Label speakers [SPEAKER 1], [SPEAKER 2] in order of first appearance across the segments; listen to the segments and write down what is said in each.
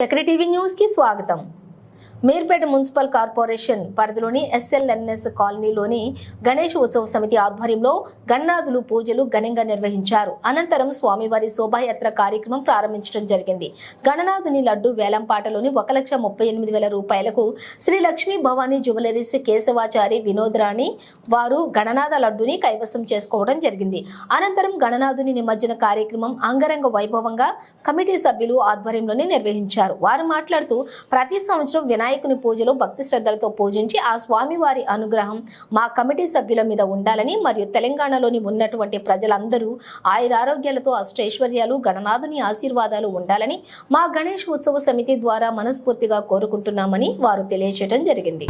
[SPEAKER 1] చక్ర TV news కి స్వాగతం మీర్పేట మున్సిపల్ కార్పొరేషన్ పరిధిలోని ఎస్ఎల్ఎన్ఎస్ కాలనీలోని గణేష్ ఉత్సవ సమితి ఆధ్వర్యంలో గణనాథులు పూజలు ఘనంగా నిర్వహించారు. అనంతరం స్వామివారి శోభాయాత్ర కార్యక్రమం ప్రారంభించడం జరిగింది. గణనాథుని లడ్డు వేలంపాటలోని ఒక లక్ష ముప్పై ఎనిమిది వేల రూపాయలకు శ్రీ లక్ష్మీ భవానీ జ్యువెలరీస్ కేశవాచారి వినోద్రాణి వారు గణనాథ లడ్డుని కైవసం చేసుకోవడం జరిగింది. అనంతరం గణనాథుని నిమజ్జన కార్యక్రమం అంగరంగ వైభవంగా కమిటీ సభ్యులు ఆధ్వర్యంలోనే నిర్వహించారు. వారు మాట్లాడుతూ ప్రతి సంవత్సరం వినాయకుని పూజలు భక్తి శ్రద్ధలతో పూజించి ఆ స్వామివారి అనుగ్రహం మా కమిటీ సభ్యుల మీద ఉండాలని మరియు తెలంగాణలోని ఉన్నటువంటి ప్రజలందరూ ఆయురారోగ్యాలతో అష్టైశ్వర్యాలు గణనాథుని ఆశీర్వాదాలు ఉండాలని మా గణేష్ ఉత్సవ సమితి ద్వారా మనస్ఫూర్తిగా కోరుకుంటున్నామని వారు తెలియజేయడం జరిగింది.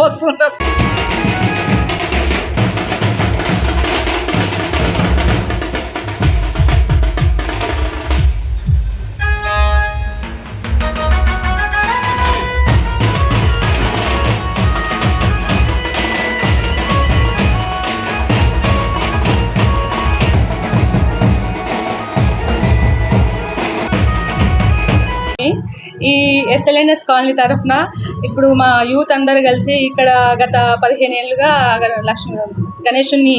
[SPEAKER 2] వస్తుంటా ఈ ఎస్ఎల్ఎన్ఎస్ కాలనీ తరఫున ఇప్పుడు మా యూత్ అందరు కలిసి ఇక్కడ గత పదిహేను ఏళ్ళుగా లక్ష్మీ లక్ష్మి గణేషుని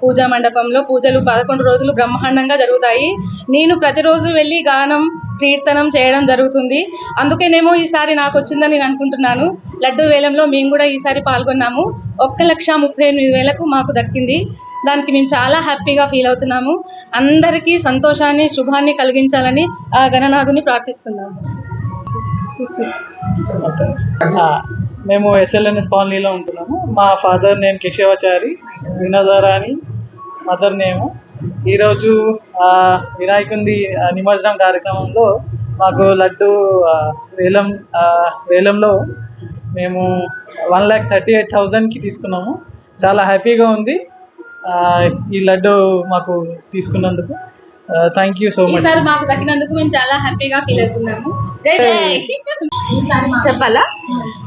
[SPEAKER 2] పూజా మండపంలో పూజలు పదకొండు రోజులు బ్రహ్మాండంగా జరుగుతాయి. నేను ప్రతిరోజు వెళ్ళి గానం కీర్తనం చేయడం జరుగుతుంది. అందుకేనేమో ఈసారి నాకు వచ్చిందని నేను అనుకుంటున్నాను. లడ్డు వేలంలో మేము కూడా ఈసారి పాల్గొన్నాము. ఒక్క లక్ష ముప్పై ఎనిమిది వేలకు మాకు దక్కింది. దానికి మేము చాలా హ్యాపీగా ఫీల్ అవుతున్నాము. అందరికీ సంతోషాన్ని శుభాన్ని కలిగించాలని ఆ గణనాథుని ప్రార్థిస్తున్నాము.
[SPEAKER 3] మేము ఎస్ఎల్ఎన్ఎస్ కాలనీలో ఉంటున్నాము. మా father name Keshavachari Vinodarani mother name. ఈరోజు వినాయకుంది నిమజ్జనం కార్యక్రమంలో మాకు లడ్డు వేలం వేలంలో మేము వన్ ల్యాక్ థర్టీ ఎయిట్ థౌజండ్కి తీసుకున్నాము. చాలా హ్యాపీగా ఉంది. ఈ లడ్డు మాకు తీసుకున్నందుకు. Thank you so
[SPEAKER 2] much. మాకు దక్కినందుకు మేము చాలా హ్యాపీగా ఫీల్ అవుతున్నాము.
[SPEAKER 4] చెప్పాలా?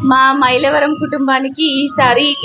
[SPEAKER 4] మా మైలవరం కుటుంబానికి ఈసారి